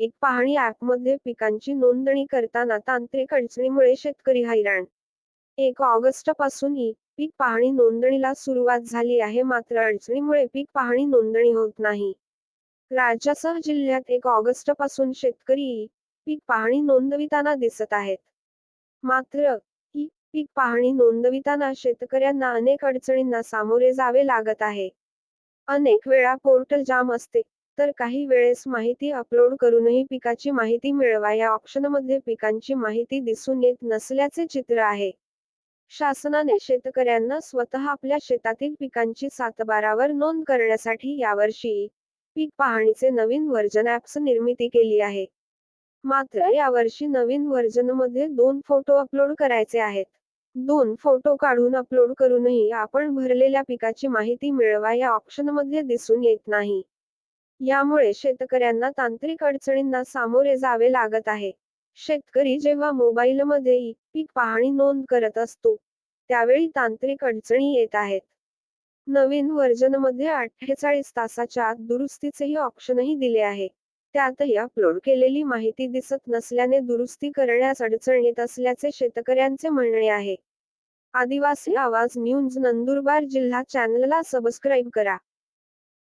एक पाहणी ॲपमध्ये पिकांची नोंदणी करताना तांत्रिक अडचणीमुळे शेतकरी हैराण. एक ऑगस्टपासून पीक पाहणी नोंदणीला सुरुवात झाली आहे मात्र अडचणीमुळे पीक पाहणी नोंदणी होत नाही. राज्यासह जिल्ह्यात एक ऑगस्टपासून शेतकरी पीक पाहणी नोंदविताना दिसत आहेत. मात्र ही पीक पाहणी नोंदविताना शेतकऱ्यांना अनेक अडचणींना सामोरे जावे लागत आहे. अनेक वेळा पोर्टल जाम असते. तर काही वेळेस माहिती अपलोड करूनही पिकाची माहिती मिळवा या ऑप्शनमध्ये पिकांची माहिती दिसून येत नसल्याचे चित्र आहे. शासनाने शेतकऱ्यांना स्वतः आपल्या शेतातील पिकांची सातबारावर नोंद करण्यासाठी यावर्षी पीक पाहणीचे नवीन व्हर्जन ॲप्स निर्मिती केली आहे. मात्र यावर्षी नवीन व्हर्जनमध्ये दोन फोटो अपलोड करायचे आहेत. दोन फोटो काढून अपलोड करूनही आपण भरलेल्या पिकाची माहिती मिळवा या ऑप्शनमध्ये दिसून येत नाही. यामुळे शेतकऱ्यांना तांत्रिक अडचणींना सामोरे जावे लागत आहे. शेतकरी जेव्हा मोबाईलमध्ये पीक पाहणी नोंद करत असतो त्यावेळी तांत्रिक अडचणी येत आहेत. नवीन व्हर्जनमध्ये अठ्ठेचाळीस तासाच्या आत दुरुस्तीचेही ऑप्शनही दिले आहे. त्यातही अपलोड केलेली माहिती दिसत नसल्याने दुरुस्ती करण्यास अडचण येत असल्याचे शेतकऱ्यांचे म्हणणे आहे. आदिवासी आवाज न्यूज नंदुरबार जिल्हा चॅनलला सबस्क्राईब करा.